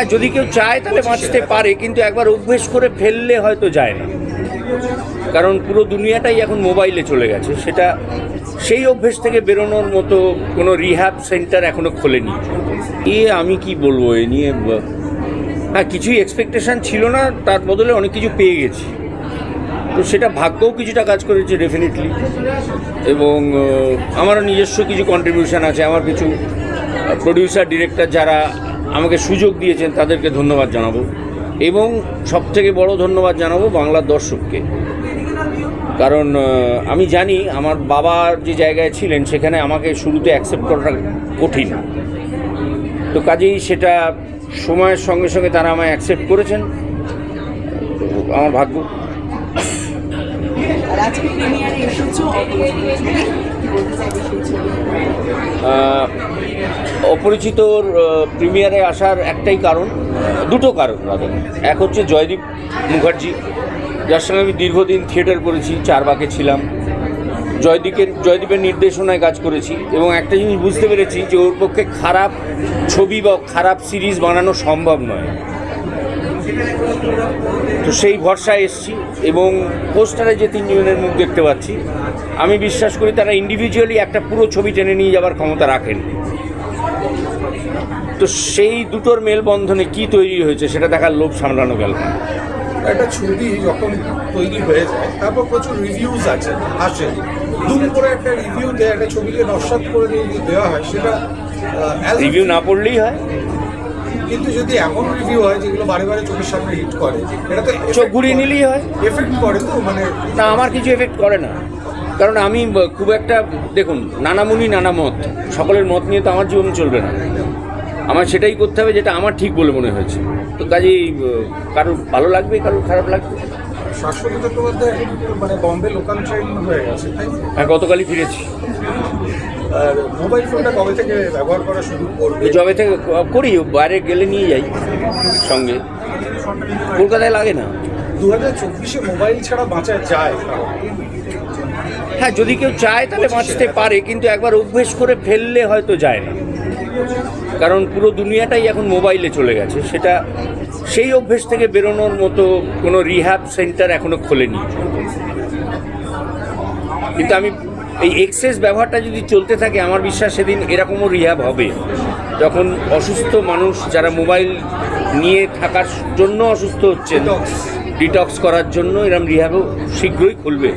হ্যাঁ যদি কেউ চায় তাহলে বাঁচতে পারে কিন্তু একবার অভ্যেস করে ফেললে হয়তো যায় না। কারণ পুরো দুনিয়াটাই এখন মোবাইলে চলে গেছে। সেটা সেই অভ্যেস থেকে বেরোনোর মতো কোনো রিহ্যাব সেন্টার এখনও খোলেনি। এ আমি কি বলব এ নিয়ে হ্যাঁ কিছুই এক্সপেকটেশন ছিল না তার বদলে অনেক কিছু পেয়ে গেছি। তো সেটা ভাগ্যও কিছুটা কাজ করেছে ডেফিনেটলি এবং আমারও নিজস্ব কিছু কন্ট্রিবিউশন আছে আমার কিছু প্রডিউসার ডিরেক্টর যারা আমাকে সুযোগ দিয়েছেন, তাদেরকে ধন্যবাদ জানাব। এবং সবথেকে বড় ধন্যবাদ জানাব বাংলার দর্শককে। কারণ আমি জানি আমার বাবা যে জায়গায় ছিলেন, সেখানে আমাকে শুরুতে অ্যাকসেপ্ট করাটা কঠিন। তো কাজেই সেটা সময়ের সঙ্গে সঙ্গে তারা আমায় অ্যাকসেপ্ট করেছেন। আমার ভাগ্য। আজকে প্রিমিয়ারে এসেছ অপরিচিত ছবি। কি বলতে চাইবে সেই ছবি আহ, অপরিচিতর প্রিমিয়ারে আসার একটাই কারণ, দুটো কারণ দাদা এক হচ্ছে জয়দীপ মুখার্জি, যার সঙ্গে আমি দীর্ঘদিন থিয়েটার করেছি চারবাকে ছিলাম। জয়দীপের জয়দীপের নির্দেশনায় কাজ করেছি এবং একটা জিনিস বুঝতে পেরেছি যে ওর পক্ষে খারাপ ছবি বা খারাপ সিরিজ বানানো সম্ভব নয়। তো সেই ভরসায় এসছি এবং পোস্টারে যে তিনজনের মুখ দেখতে পাচ্ছি, আমি বিশ্বাস করি তারা ইন্ডিভিজুয়ালি একটা পুরো ছবি টেনে নিয়ে যাবার ক্ষমতা রাখেন তো সেই দুটোর মেলবন্ধনে কি তৈরি হয়েছে সেটা দেখার লোভ সামলানো গেল? না একটা ছবি যখন তৈরি হয়ে যায় তারপর প্রচুর রিভিউজ আছে আসে। দুম করে একটা রিভিউ দেয় একটা ছবিকে নস্বাত করে যদি দেওয়া হয় সেটা রিভিউ না পড়লেই হয়? কিন্তু যদি এমন রিভিউ হয় যেগুলো বারে বারে চোখের সামনে হিট করে এটা তো চোখ ঘুরিয়ে নিলেই হয়? এফেক্ট করে তো মানে না আমার কিছু এফেক্ট করে না। কারণ আমি খুব একটা দেখুন নানামুনি নানা মত সকলের মত নিয়ে তো আমার জীবন চলবে না। আমার সেটাই করতে হবে যেটা আমার ঠিক বলে মনে হয়েছে। তো কাজেই কারোর ভালো লাগবে কারোর খারাপ লাগবে? শাশ্বত চট্টোপাধ্যায় মানে বম্বে লোকাল ট্রেন হয়ে গেছে হ্যাঁ গতকালই ফিরেছি। আর মোবাইল ফোনটা কবে থেকে ব্যবহার করা শুরু করবে? জবে থেকে করি বাইরে গেলে নিয়ে যাই সঙ্গে। কলকাতায় লাগে না। দু হাজার চব্বিশে মোবাইল ছাড়া বাঁচা যায় হ্যাঁ যদি কেউ চায় তাহলে বাঁচতে পারে কিন্তু একবার অভ্যেস করে ফেললে হয়তো যায় না। কারণ পুরো দুনিয়াটাই এখন মোবাইলে চলে গেছে। সেটা সেই অভ্যেস থেকে বেরোনোর মতো কোনো রিহ্যাব সেন্টার এখনও খোলেনি। কিন্তু আমি এই এক্সেস ব্যবহারটা যদি চলতে থাকে আমার বিশ্বাস সেদিন এরকমও রিহ্যাব হবে। যখন অসুস্থ মানুষ যারা মোবাইল নিয়ে থাকার জন্য অসুস্থ হচ্ছেন. ডিটক্স করার জন্য এরম রিহ্যাবও শীঘ্রই খুলবে।